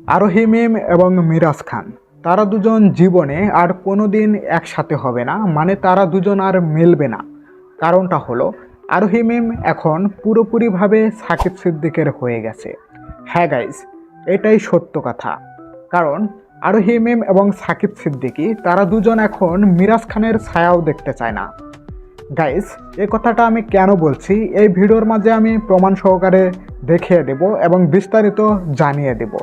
আরোহী মিম এবং মিরাজ খান। তারা দুজন জীবনে আর কোনোদিন একসাথে হবে না মানে তারা দুজন আর মিলবে না। কারণটা হলো আরোহী মিম এখন পুরোপুরিভাবে সাকিব সিদ্দিকের হয়ে গেছে। হ্যাঁ গাইজ এটাই সত্য কথা। কারণ আরোহী মিম এবং সাকিব সিদ্দিকি, তারা দুজন এখন মিরাজ খানের ছায়াও দেখতে চায় না। গাইস এ কথাটা আমি কেন বলছি? এই ভিডিওর মাঝে আমি প্রমাণ সহকারে দেখিয়ে দেব এবং বিস্তারিত জানিয়ে দেব।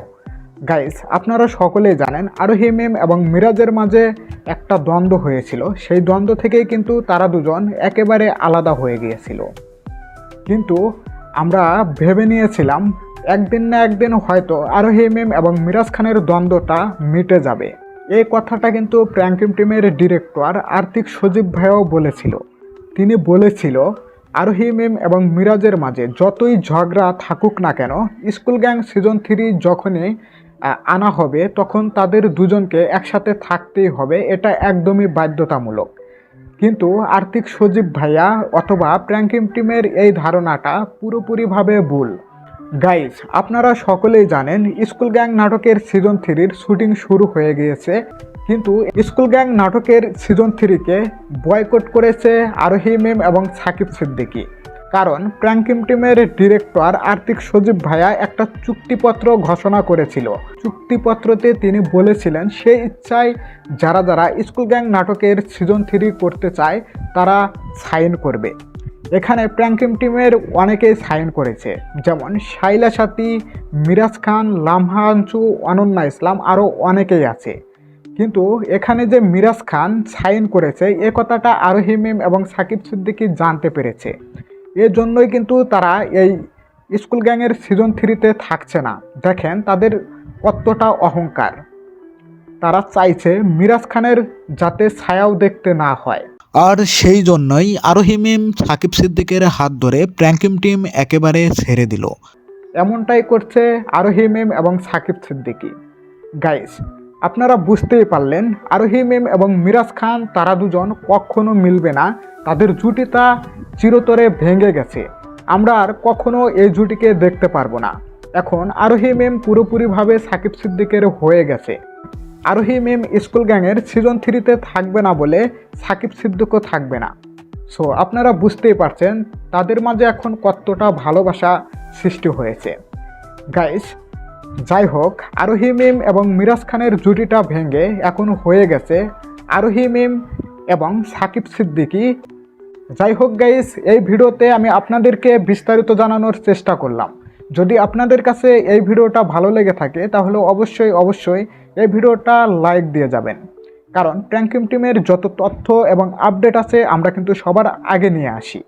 গাইস আপনারা সকলেই জানেন আরোহী মিম এবং মিরাজের মাঝে একটা দ্বন্দ্ব হয়েছিল। সেই দ্বন্দ্ব থেকেই কিন্তু তারা দুজন একেবারে আলাদা হয়ে গিয়েছিল। কিন্তু আমরা ভেবে নিয়েছিলাম, একদিন না একদিন হয়তো আরোহী মিম এবং মিরাজ খানের দ্বন্দ্বটা মিটে যাবে। এই কথাটা কিন্তু প্র্যাঙ্কিম টিমের ডিরেক্টর আর্থিক সজীব ভাইও বলেছিল। তিনি বলেছিল আরোহী মিম এবং মিরাজের মাঝে যতই ঝগড়া থাকুক না কেন, স্কুল গ্যাং সিজন থ্রি যখনই আনা হবে, তখন তাদের দুজনকে একসাথে থাকতেই হবে, এটা একদমই বাধ্যতামূলক। কিন্তু আর্থিক সজীব ভাইয়া অথবা প্র্যাঙ্কিম টিমের এই ধারণাটা পুরোপুরিভাবে ভুল। গাইজ আপনারা সকলেই জানেন, স্কুল গ্যাং নাটকের সিজন থ্রির শুটিং শুরু হয়ে গিয়েছে, কিন্তু স্কুল গ্যাং নাটকের সিজন থ্রিকে বয়কট করেছে আরোহী মেম এবং সাকিব সিদ্দিকী। কারণ প্র্যাঙ্কিম টিমের ডিরেক্টর আর্থিক সজীব ভাইয়া একটা চুক্তিপত্র ঘোষণা করেছিল। চুক্তিপত্রতে তিনি বলেছিলেন, সেই ইচ্ছায় যারা যারা স্কুল গ্যাং নাটকের সিজন থ্রি করতে চায়, তারা সাইন করবে। এখানে প্র্যাঙ্কিম টিমের অনেকেই সাইন করেছে, যেমন শাইলা সাথী, মিরাজ খান লামহাঞ্চু অনন্যা ইসলাম আরও অনেকেই আছে। কিন্তু এখানে যে মিরাজ খান সাইন করেছে, এ কথাটা আরোহী মিম এবং সাকিব সিদ্দিকি জানতে পেরেছে। এর জন্যই কিন্তু তারা এই স্কুল গ্যাংয়ের সিজন থ্রিতে থাকছে না। দেখেন তাদের কতটা অহংকার। তারা চাইছে মিরাজ খানের যাতে ছায়াও দেখতে না হয়। আর সেই জন্যই আরোহী মিম সাকিব সিদ্দিকের হাত ধরে প্র্যাঙ্কিম টিম একেবারে ছেড়ে দিল। এমনটাই করছে আরোহী মেম এবং সাকিব সিদ্দিকী। গাইস আপনারা বুঝতেই পারলেন, আরোহী মেম এবং মিরাজ খান, তারা দুজন কখনো মিলবে না। তাদের জুটিটা চিরতরে ভেঙে গেছে। আমরা আর কখনো এই জুটিকে দেখতে পারব না। এখন আরোহী মেম পুরোপুরিভাবে সাকিব সিদ্দিকের হয়ে গেছে। আরোহী মেম স্কুল গ্যাংয়ের সিজন থ্রিতে থাকবে না বলে সাকিব সিদ্দিকও থাকবে না। সো আপনারা বুঝতেই পারছেন, তাদের মাঝে এখন কতটা ভালোবাসা সৃষ্টি হয়েছে। গাইস যাই হোক আরোহী মিম এবং মিরাজ খানের জুটিটা ভেঙে এখন হয়ে গেছে আরোহী মিম এবং সাকিব সিদ্দিকী। যাই হোক গাইস এই ভিডিওতে আমি আপনাদেরকে বিস্তারিত জানানোর চেষ্টা করলাম। যদি আপনাদের কাছে এই ভিডিওটা ভালো লেগে থাকে, তাহলে অবশ্যই অবশ্যই এই ভিডিওটা লাইক দিয়ে যাবেন। কারণ প্র্যাঙ্কিম টিমের যত তথ্য এবং আপডেট আছে, আমরা কিন্তু সবার আগে নিয়ে আসি।